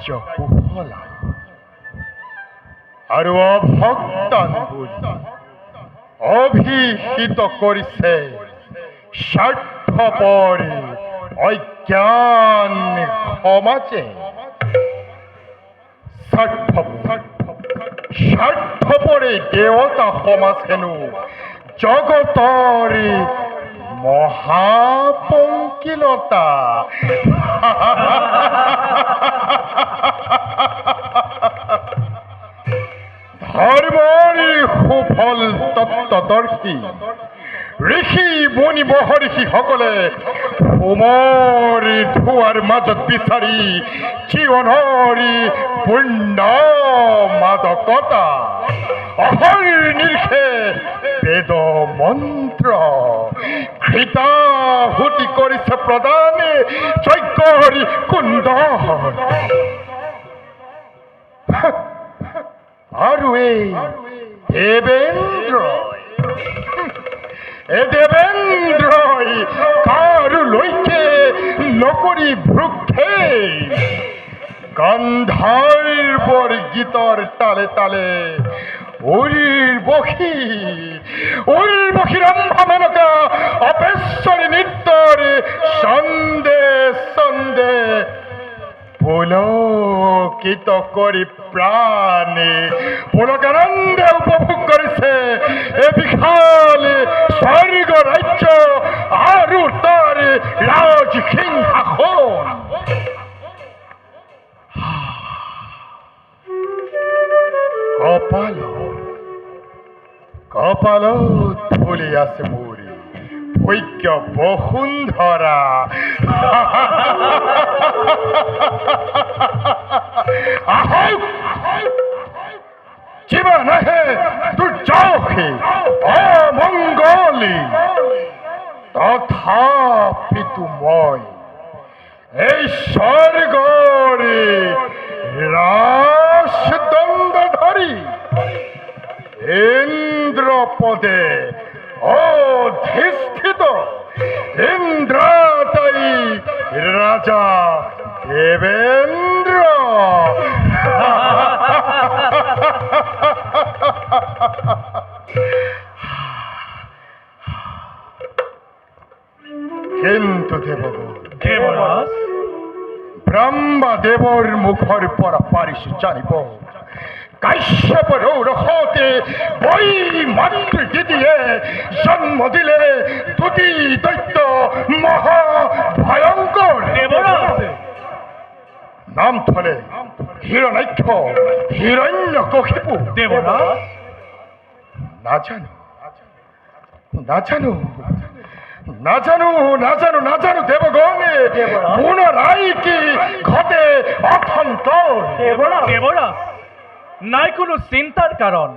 সব কার্য কুফলা আর অভক্তান অভিহিত করিছে স্বার্থপরে অজ্ঞান স্বার্থ স্বার্থপরে দেৱতা সমাজেনো জগতৰে মহাপঙ্কিলতা। ধৰ্মৰ সুফল তত্ত্বদৰ্শী ঋষি, মুনি মহৰ্ষিসকলে হোমৰ ধোৱাৰ মাজত বিচাৰি জীৱনৰি পূৰ্ণ মাদকতা। অহৰ নিৰ্ষে বেদ মন্ত্ৰ যজ্ঞৰি কুণ্ড আৰু এই দেৱেন্দ্ৰ এ দেৱেন্দ্ৰই কাৰোলৈকে নকৰি ভ্ৰুক্ষে গন্ধাৰ্বৰ গীতৰ তালে তালে বসী উৰিৰ বসী ৰম্ভা মেনকা অপেশ্বৰী নৃত্যৰ পুলকিত কৰি প্ৰাণে পুলকানন্দে উপভোগ কৰিছে এ বিশাল স্বৰ্গ ৰাজ্য আৰু তাৰ ৰাজ সিংহাসন। কপাল কপাল ফুলি আছে মোৰি ভৈক্য muito bom. দেবর মুখর পর পারিস জানিব। কাশ্যপ রৌর হতে বই মাতৃ দিদিয়ে জন্ম দিলে দুটি দৈত্য মহা ভয়ঙ্কর। দেবরাজ নাম থলে হিরণাক্ষ হিরণ্য কখিপু দেবরাজ না জানো না জানো না জানো না জানো না জানো দেবগণে। পুনরায় কি ঘটে অখন্তর দেবরাজ। দেবরাজ নাই কোনো চিন্তাৰ কাৰণ।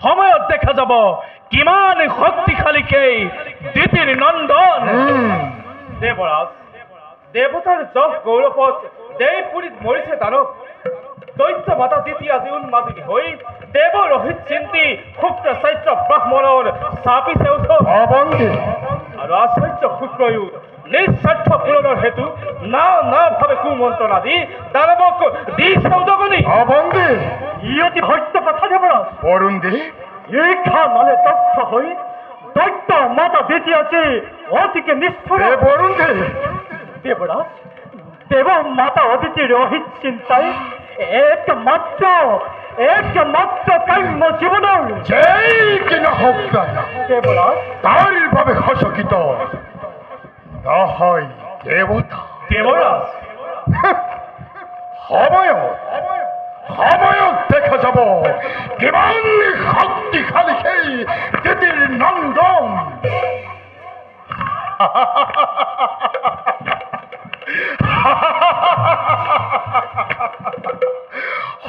সময়ত দেখা যাব কিমান শক্তিশালী সেই দ্বিতীয় নন্দন। হুম দেবরাজ দেবতাৰ যশ গৌৰৱত দেৱপুৰীত মৰিছে দানৱ দৈত্য মাতা দ্বিতীয় আজি উন্মাদিনী হৈ দেৱ ৰহিত চিন্তি শুক্ৰ চাৰ্য ব্ৰাহ্মণৰ চাপিছে ওচৰ আচাৰ্য শুক্ৰয়ো নিস্বাৰ্থ পূৰণৰ হেতু না না ভাৱে কুমন্ত্ৰণা দি দানৱক দিছে উদগনি অবন্ধে ই অতি সত্য কথা দেৱৰাজ অরুণ দে ইচ্ছা মানে দক্ষ হৈ দৈত্য মাতা দ্বিতীয়তে অতিকে নিষ্ঠুৰ এ বরুণ দে দেৱৰাজ দেৱ মাতা অদিতিৰ অহিত চিন্তাই একমাত্ৰ একমাত্ৰ কাম্য জীৱনৰ যেই কি নহওক দাদা দেৱৰাজ বাবে হসকিত নহয় দেবতা। সময়ত সময়ত দেখা যাব। কিমান শক্তিশালী সেই দিদিৰ নন্দন।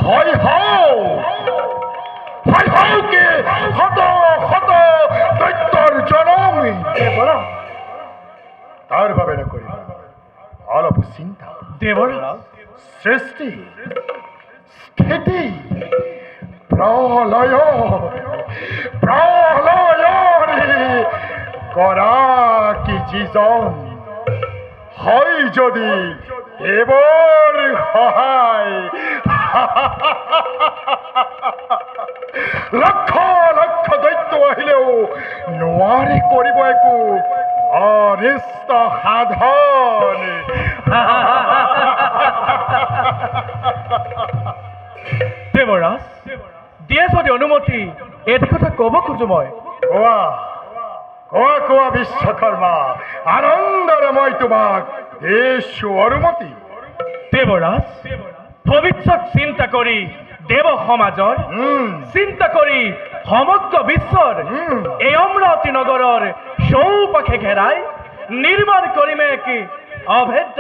হয় হও। হয় হও কে শত শত দৈত্যৰ জনমী দেৱৰাজ তাৰ বাবে নকৰিবা অলপ দেৱৰাজ সৃষ্টি, স্থিতি প্ৰলয় প্ৰলয়ৰে কৰা কি যিজন হয় যদি দেৱৰ সহায় লক্ষ লক্ষ দৈত্য আহিলেও নোৱাৰে কৰিব একো। অনিষ্ট সাধন। দেৱৰাজ দিয়ে যদি অনুমতি। এটি কথা ক'ব খোজো মই কোৱা কোৱা কোৱা বিশ্বকৰ্মা আনন্দৰে মই তোমাক দিছো অনুমতি। দেৱৰাজ ভৱিষ্যত চিন্তা কৰি দেৱ সমাজৰ চিন্তা কৰি সমগ্ৰ বিশ্বৰ উম। এই অমৰাৱতী নগৰৰ চৌপাশে ঘেৰাই নিৰ্মাণ কৰিমে কি অভেদ্য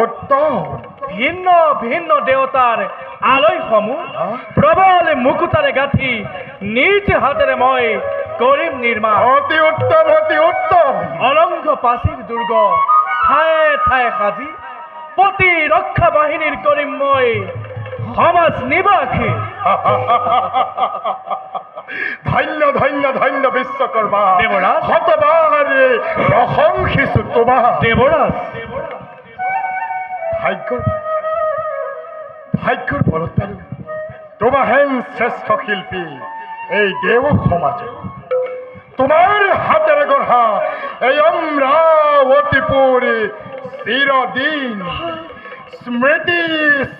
উত্তম। ভিন্ন ভিন্ন দেৱতাৰ আলয়সমূহ হা? প্ৰবল মুকুতাৰে গাঁঠি নিজ হাতেৰে মই কৰিম নিৰ্মাণ অতি উত্তম অতি উত্তম। অলংঘ প্ৰাচীৰ দুৰ্গ ঠায়ে ঠায়ে সাজি প্ৰতিৰক্ষা বাহিনীৰ কৰিম মই সমাজ নিবাসী। ধন্য ধন্য ধন্য বিশ্বকৰ্মা দেৱৰাজ। শতবাৰে প্ৰশংসিছো তোমাৰ দেৱৰাজ ভাগ্যৰ ভাগ্যৰ বলত পালো তোমাৰ হেন শ্ৰেষ্ঠ শিল্পী এই দেৱ সমাজে। তোমাৰ হাতেৰে গঢ়া এই অমৰাৱতীপুৰ চিৰদিন স্মৃতি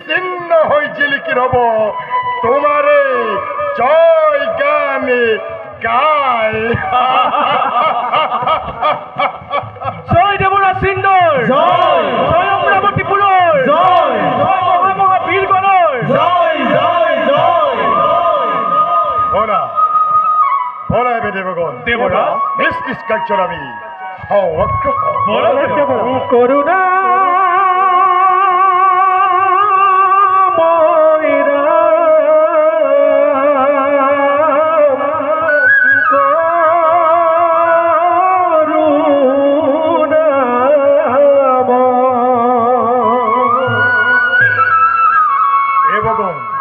চিহ্ন হৈ জিলিকি ৰব তোমাৰে জয় গান গাই জয় দেৱৰাজ সিন্দৰ জয়। জয় অমৰাৱতী পুলৰ জয়। জয় মহা মহা বীৰগণৰ জয় জয় জয়। বলা বলা এবে দেবগণ। নিজ নিজ কাৰ্যৰ আমি। করুণা।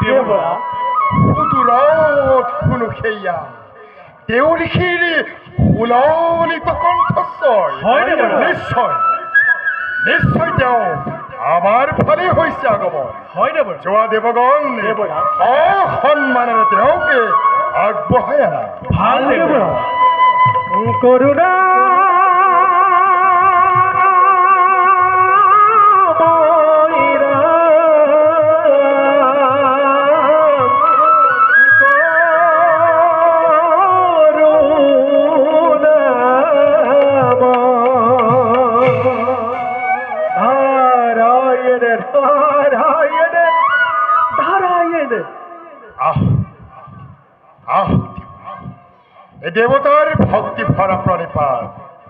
দেবগণ সুদূৰত শুনো সেয়া দেউৰীষীৰ সুললিত হয় দেৱৰাজ। নিশ্চয় নিশ্চয় তেওঁ আমাৰ ফালে হৈছে আগমন। হয় দেৱৰাজ যোৱা দেৱগণ অসন্মানেৰে তেওঁকে আগবঢ়াই আনা। ভালো দেৱৰাজ করুণা দেৱতাৰ ভক্তি ভৰা প্ৰণিপাত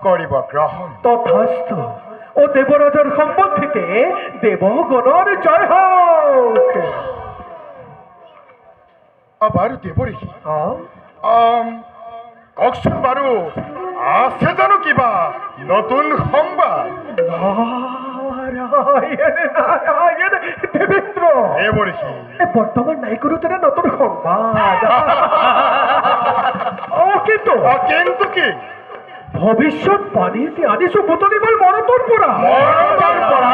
কৰিব গ্ৰহণ তথাস্ত ও দেবরাজের সম্বন্ধিতে দেবগণর জয় হোক। আবার আম, কওকচোন বাৰু আছে জানো কিবা নতুন সংবাদ। দেবেন্দ্র বর্তমান নতুন সংবাদ। ও কিন্তু কিন্তু কি? ভবিষ্যৎ বাণীতে আনিছো বুতলিবার মৰতৰ পৰা মৰমৰ পৰা?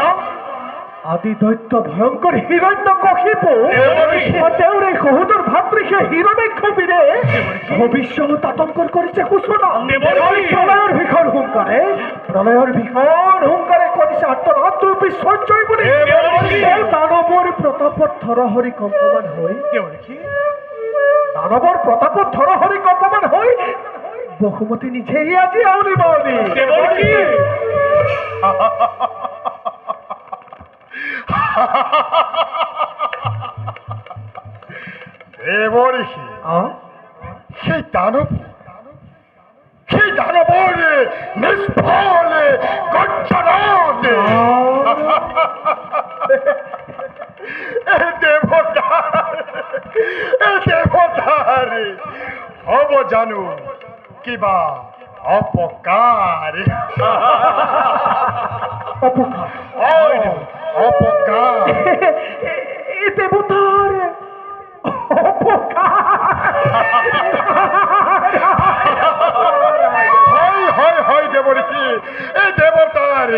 আদি দৈত্য ভয়ঙ্কর হিরণ্য। তেওঁৰ এই সহোদৰ ভাতৃষে হিৰণ্যক্ষপীৰে ভৱিষ্যত আতংকৰ কৰিছে সূচনা দেৱৰীষী। প্ৰলয়ৰ ভীষণ হুংকাৰে প্ৰলয়ৰ ভীষণ হুংকাৰে বিশ্বজয় বুলি কম্পমান কম্পমান বসুমতী নিজেই আজি আউলি বাউলি দেৱৰীষী সেই দানৱ সেই দানৱৰ নিষ্ফল এই হ'ব জানো কিবা অপকাৰ অপকাৰ অ, অপকাৰ এই দেৱতাৰ হয় হয় হয় দেৱৰীষী এই দেৱতাৰ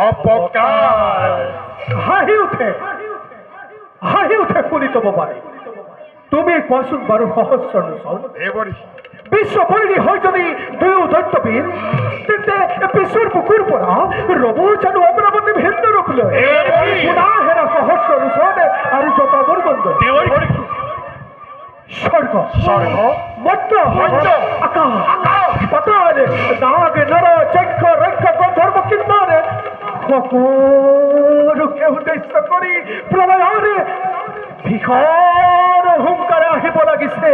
অপকাৰ হাঁহি উঠে হাঁহি উঠে পুরিত বাবারে তুমি সহস্ৰ নুচল দেৱৰী বিশ্ব বৈৰী হয় যদি দুয়ো দৈত্যবীৰ তেন্তে বিশ্বৰ বুকুৰ পৰা ৰব জানো অমৰাৱতী ভিন্ন ৰূপ লৈ! শুনা হেৰা সহস্ৰ নুচল আৰু জতাবৰ বন্ধ স্বৰ্গ স্বৰ্গ মধ্য। মধ্য, আকাশ। পাতাল নাগ নর যক্ষ রক্ষ গন্ধর্ব কিন্নরে সকলোকে উদ্দেশ্য কৰি প্ৰলয়ৰে ভীষণ হুংকাৰ আহিব লাগিছে।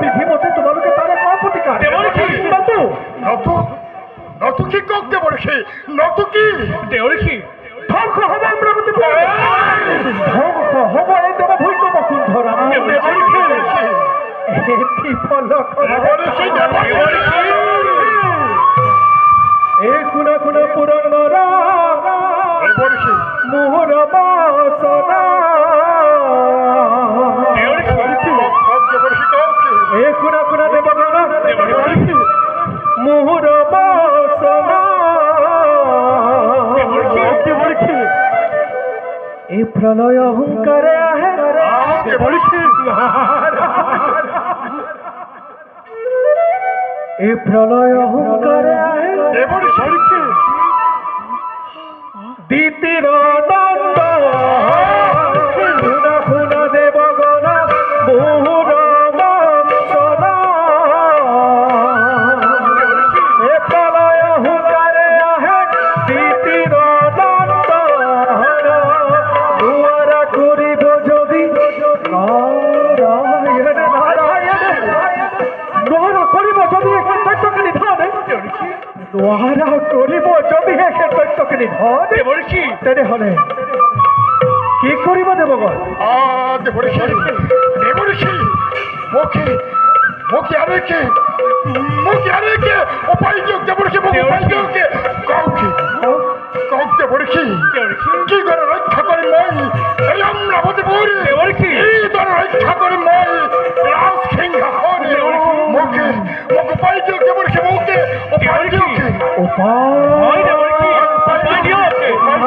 বিধিমতে তোমালোকে তাৰে কোৱা প্ৰতিকাৰ দেৱৰ্ষি! নতু। নতু। কি কক দেৱৰী নতু কি? ধ্বংস হ'ব অমৰাৱতী ধ্বংস বাসনা এই প্রলয় অহংকারে আহে। এই প্রলয় অহংকারে আহে। দেৱৰী দিতির নন্দ এখন তৈত্যকে নিধন তেনেহলে কি কৰিব দেৱগণ আ দেৱৰী দেৱৰী মোকে মোকে আৰু কি মোকে আৰু কি উপায় দিয়ক দেৱৰী মোক উপায় দিয়ক কক কক দেৱৰী কি করে রক্ষা করি মই এই অমরাবতী পুরী এই দর রক্ষা করি মই রাজ সিংহাসনে। মুখে মুখ পাই দিও কেবল সে মুখে ও পাই দিও উপায়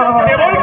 উপায়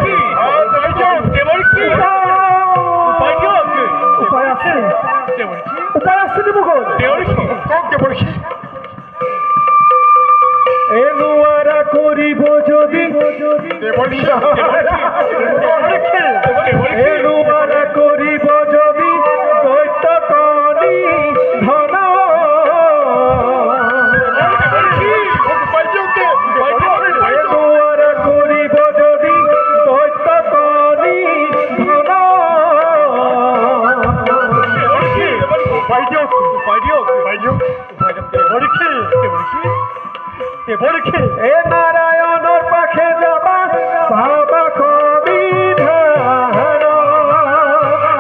এ নারায়ণৰ পাখে যাবা বাবা কবি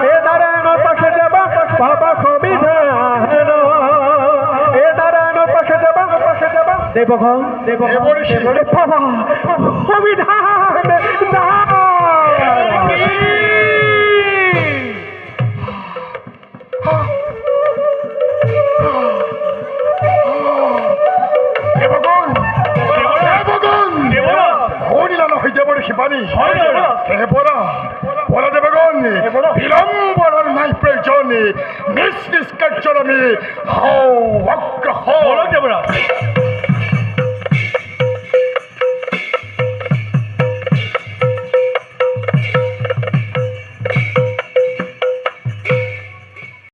এ নারায়ণৰ পাখে যাবা বাবা কবি এ নারায়ণৰ পাখে যাবা পাখে যাবা দেৱৰ্ষি। দেৱৰ্ষি। বাবা দান। হে বরা বলা দেবগণ বিলম্বনার নাই প্রয়োজন নিজ নিষ্কার আমি হও অগ্রহ